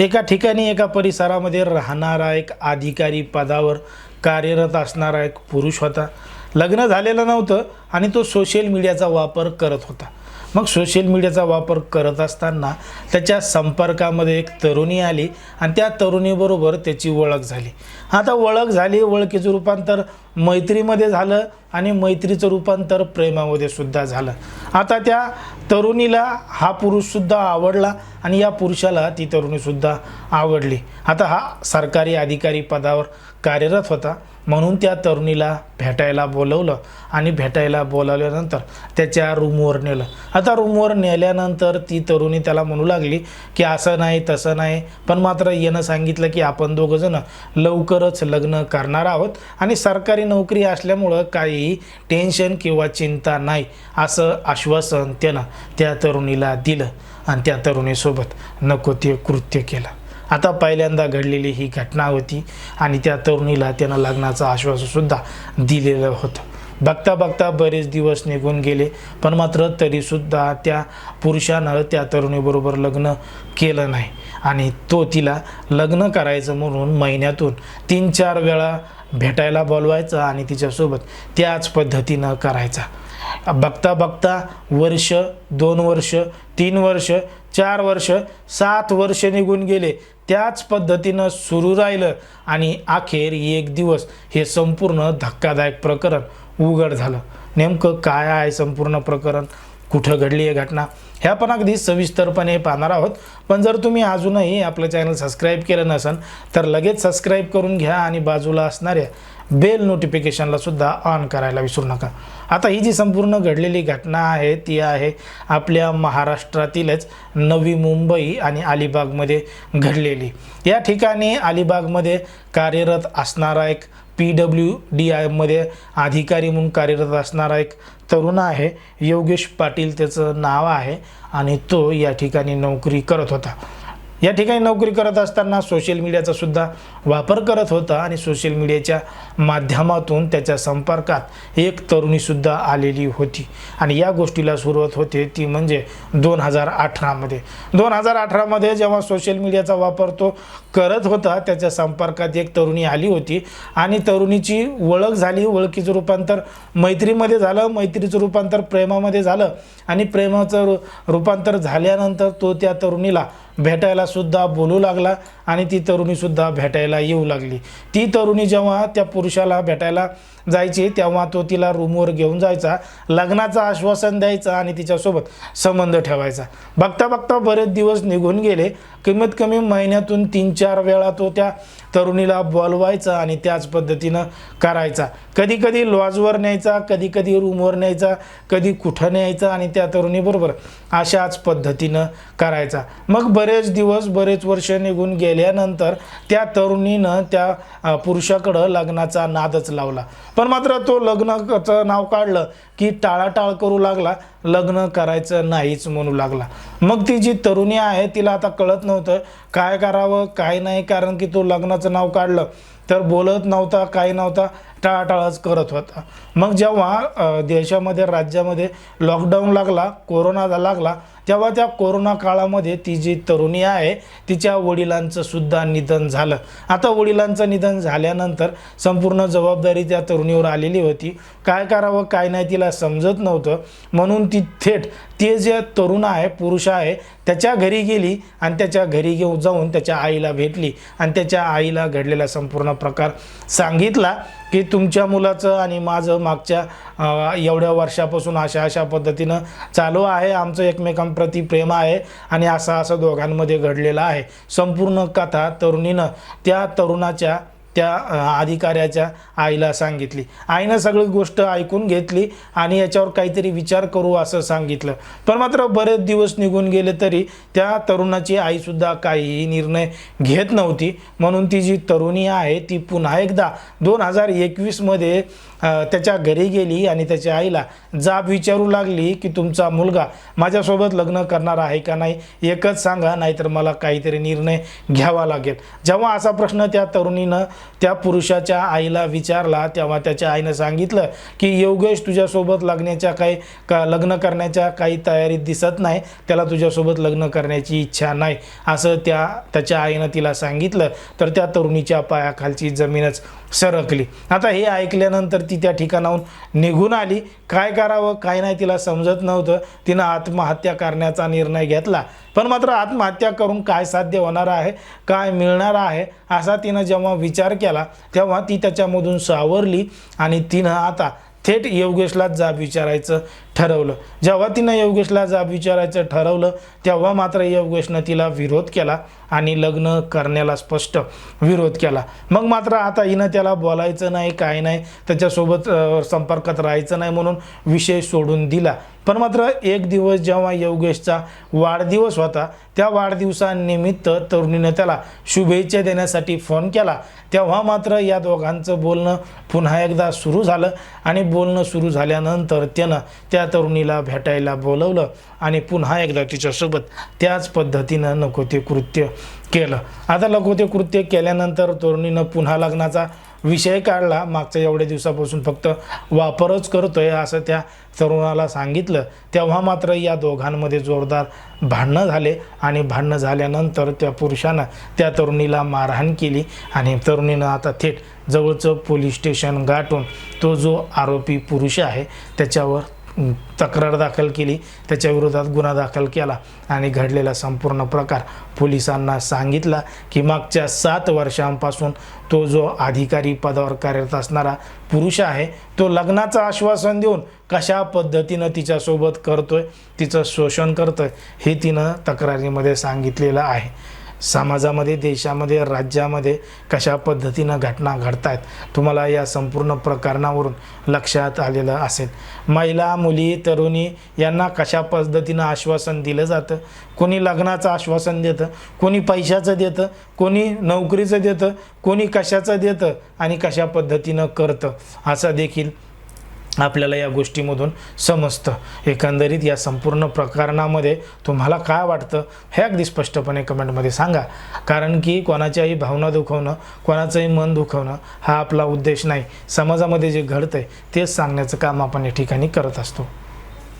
एका ठिकाणी एका परिसरामध्ये राहणारा एक अधिकारी पदावर कार्यरत असणारा एक पुरुष होता. लग्न झालेलं नव्हतं आणि तो सोशल मीडियाचा वापर करत होता. मग सोशल मीडियाचा वापर करत असताना त्याच्या संपर्कामध्ये एक तरुणी आली आणि त्या तरुणीबरोबर त्याची ओळख झाली. आता ओळख झाली ओळखीचं रूपांतर मैत्रीमध्ये झालं आणि मैत्रीचं रूपांतर प्रेमामध्ये सुद्धा झालं. आता त्या तरुणीला हा पुरुषसुद्धा आवडला आणि या पुरुषाला ती तरुणीसुद्धा आवडली. आता हा सरकारी अधिकारी पदावर कार्यरत होता. म्हणून त्या तरुणीला भेटायला बोलवलं आणि भेटायला बोलावल्यानंतर त्याच्या रूमवर नेलं. आता रूमवर नेल्यानंतर ती तरुणी त्याला म्हणू लागली की असं नाही तसं नाही. पण मात्र येणं सांगितलं की आपण दोघंजणं लवकरच लग्न करणार आहोत आणि सरकारी नोकरी असल्यामुळं काही टेन्शन किंवा चिंता नाही असं आश्वासन त्यानं त्या तरुणीला दिलं. आणि त्या तरुणीसोबत नको ते कृत्य केलं. आता पहिल्यांदा घडलेली ही घटना होती आणि त्या तरुणीला त्यानं लग्नाचं आश्वासनसुद्धा दिलेलं होतं. बघता बघता बरेच दिवस निघून गेले पण मात्र तरीसुद्धा त्या पुरुषानं त्या तरुणीबरोबर लग्न केलं नाही. आणि तो तिला लग्न करायचं म्हणून महिन्यातून तीन चार वेळा भेटायला बोलवायचा आणि तिच्यासोबत त्याच पद्धतीनं करायचा. बघता बघता वर्ष दोन वर्ष तीन वर्ष चार वर्ष सात वर्ष निघून गेले. त्याच पद्धतीनं सुरू राहिलं आणि अखेर एक दिवस हे संपूर्ण धक्कादायक प्रकरण उघड झालं. नेमकं काय आहे संपूर्ण प्रकरण? कुठं घडली आहे घटना? ह्या पण अगदी सविस्तरपणे पाहणार आहोत. पण जर तुम्ही अजूनही आपलं चॅनल सबस्क्राईब केलं नसेल तर लगेच सबस्क्राईब करून घ्या आणि बाजूला असणाऱ्या बेल नोटिफिकेशनला सुद्धा ऑन करायला विसरू नका. आता ही जी संपूर्ण घडलेली घटना आहे ती आहे आपल्या महाराष्ट्रातीलच नवी मुंबई आणि अलिबागमध्ये घडलेली. या ठिकाणी अलिबागमध्ये कार्यरत असणारा एक पी डब्ल्यू डी आयमध्ये अधिकारी म्हणून कार्यरत असणारा एक तरुण आहे. योगेश पाटील त्याचं नाव आहे आणि तो या ठिकाणी नोकरी करत होता. या ठिकाणी नोकरी करत असताना सोशल मीडियाचा सुद्धा वापर करत होता आणि सोशल मीडियाच्या माध्यमातून त्याच्या संपर्कात एक तरुणीसुद्धा आलेली होती. आणि या गोष्टीला सुरुवात होते ती म्हणजे दोन हजार अठरामध्ये दोन हजार अठरामध्ये जेव्हा सोशल मीडियाचा वापर तो करत होता त्याच्या संपर्कात एक तरुणी आली होती. आणि तरुणीची ओळख झाली ओळखीचं रूपांतर मैत्रीमध्ये झालं मैत्रीचं रूपांतर प्रेमामध्ये झालं. आणि प्रेमाचं रूपांतर झाल्यानंतर तो त्या तरुणीला भेटायला सुद्धा बोलू लागला आणि ती तरुणीसुद्धा भेटायला येऊ लागली. ती तरुणी जेव्हा त्या पुरुषाला भेटायला जायची तेव्हा तो तिला रूमवर घेऊन जायचा लग्नाचं आश्वासन द्यायचा आणि तिच्यासोबत संबंध ठेवायचा. बघता बघता बरेच दिवस निघून गेले. कमीत कमी महिन्यातून तीन चार वेळा तो त्या तरुणीला बोलवायचा आणि त्याच पद्धतीनं करायचा. कधी कधी लॉजवर न्यायचा कधी कधी रूमवर न्यायचा कधी कुठं न्यायचा आणि त्या तरुणीबरोबर अशाच पद्धतीनं करायचा. मग बरेच दिवस बरेच वर्ष निघून गेल्यानंतर त्या तरुणीनं त्या पुरुषाकडं लग्नाचा नादच लावला. पण मात्र तो लग्नाचं नाव काढलं की टाळाटाळ करू लागला. लग्न करायचं नाहीच म्हणू लागला. मग ती जी तरुणी आहे तिला आता कळत नव्हतं काय करावं काय नाही कारण की तो लग्नाचं नाव काढलं. तर बोलत नव्हता काही नव्हता. टाळाटाळच करत होता. मग जेव्हा देशामध्ये राज्यामध्ये लॉकडाऊन लागला कोरोना लागला तेव्हा त्या कोरोना काळामध्ये ती जी तरुणी आहे तिच्या वडिलांचं सुद्धा निधन झालं. आता वडिलांचं निधन झाल्यानंतर संपूर्ण जबाबदारी त्या तरुणीवर आलेली होती. काय करावं काय नाही तिला समजत नव्हतं. म्हणून ती थेट ते जे तरुण आहे पुरुष आहे त्याच्या घरी गेली आणि त्याच्या घरी घेऊन जाऊन त्याच्या आईला भेटली. आणि त्याच्या आईला घडलेला संपूर्ण प्रकार सांगितला. की तुमच्या मुलाचं आणि माझं मागच्या एवढ्या वर्षापासून अशा अशा पद्धतीनं चालू आहे. आमचं एकमेकांप्रती प्रेम आहे आणि असं असं दोघांमध्ये घडलेलं आहे. संपूर्ण कथा तरुणीनं त्या तरुणाच्या त्या अधिकाऱ्याच्या आईला सांगितली. आईनं सगळी गोष्ट ऐकून घेतली आणि याच्यावर काहीतरी विचार करू असं सांगितलं. पण मात्र बरेच दिवस निघून गेले तरी त्या तरुणाची आईसुद्धा काहीही निर्णय घेत नव्हती. म्हणून ती जी तरुणी आहे ती पुन्हा एकदा दोन हजार एकवीसमध्ये त्याच्या घरी गेली आणि त्याच्या आईला जाब विचारू लागली की तुमचा मुलगा माझ्यासोबत लग्न करणार आहे का नाही एकच सांगा नाहीतर मला काहीतरी निर्णय घ्यावा लागेल. जेव्हा असा प्रश्न त्या तरुणीनं त्या पुरुषाच्या आईला विचारला तेव्हा त्याच्या आईनं सांगितलं की योगेश तुझ्यासोबत लग्नाच्या काही का लग्न करण्याच्या काही तयारीत दिसत नाही. त्याला तुझ्यासोबत लग्न करण्याची इच्छा नाही. असं त्या त्याच्या आईनं तिला सांगितलं. तर त्या तरुणीच्या पायाखालची जमीनच सरकली. आता हे ऐकल्यानंतर ती त्या ठिकाणाहून निघून आली. काय करावं काय नाही तिला समजत नव्हतं. तिनं आत्महत्या करण्याचा निर्णय घेतला. पण मात्र आत्महत्या करून काय साध्य होणार आहे काय मिळणार आहे असा तिनं जेव्हा विचार केला तेव्हा ती त्याच्यामधून सावरली आणि तिनं आता थेट योगेशलाच जाब विचारायचं. ठरवलं. जेव्हा तिनं योगेशला जाब विचारायचं ठरवलं तेव्हा मात्र योगेशनं तिला विरोध केला आणि लग्न करण्याला स्पष्ट विरोध केला. मग मात्र आता हिनं त्याला बोलायचं नाही काय नाही त्याच्यासोबत संपर्कात राहायचं नाही म्हणून विषय सोडून दिला. पण मात्र एक दिवस जेव्हा योगेशचा वाढदिवस होता त्या वाढदिवसानिमित्त तरुणीनं त्याला शुभेच्छा देण्यासाठी फोन केला. तेव्हा मात्र या दोघांचं बोलणं पुन्हा एकदा सुरू झालं आणि बोलणं सुरू झाल्यानंतर त्यानं त्या तरुणीला भेटायला बोलवलं आणि पुन्हा एकदा तिच्यासोबत त्याच पद्धतीनं नको ते कृत्य केलं. आता नको ते कृत्य केल्यानंतर तरुणीनं पुन्हा लग्नाचा विषय काढला. मागच्या एवढ्या दिवसापासून फक्त वापरच करतोय असं त्या तरुणाला सांगितलं. तेव्हा मात्र या दोघांमध्ये जोरदार भांडणं झाले आणि भांडणं झाल्यानंतर त्या पुरुषानं त्या तरुणीला मारहाण केली आणि तरुणीनं आता थेट जवळचं पोलीस स्टेशन गाठून तो जो आरोपी पुरुष आहे त्याच्यावर तक्रार दाखल केली. त्याच्या विरोधात गुन्हा दाखल केला आणि घडलेला संपूर्ण प्रकार पोलिसांना सांगितला की मागच्या सात वर्षांपासून तो जो अधिकारी पदावर कार्यरत असणारा पुरुष आहे तो लग्नाचं आश्वासन देऊन कशा पद्धतीनं तिच्यासोबत करतोय तिचं शोषण करतोय हे तिनं तक्रारीमध्ये सांगितलेलं आहे. समाजामध्ये देशामध्ये राज्यामध्ये कशा पद्धतीनं घटना घडत आहेत तुम्हाला या संपूर्ण प्रकरणावरून लक्षात आलेलं असेल. महिला मुली तरुणी यांना कशा पद्धतीनं आश्वासन दिलं जातं? कोणी लग्नाचं आश्वासन देतं? कोणी पैशाचं देतं? कोणी नोकरीचं देतं? कोणी कशाचं देतं? आणि कशा पद्धतीनं करतं? असं देखील आपल्याला या गोष्टीमधून समजतं. एकंदरीत या संपूर्ण प्रकरणामध्ये तुम्हाला काय वाटतं हे अगदी स्पष्टपणे कमेंटमध्ये सांगा. कारण की कोणाच्याही भावना दुखवणं कोणाचंही मन दुखवणं हा आपला उद्देश नाही. समाजामध्ये जे घडतं आहे तेच सांगण्याचं काम आपण या ठिकाणी करत असतो.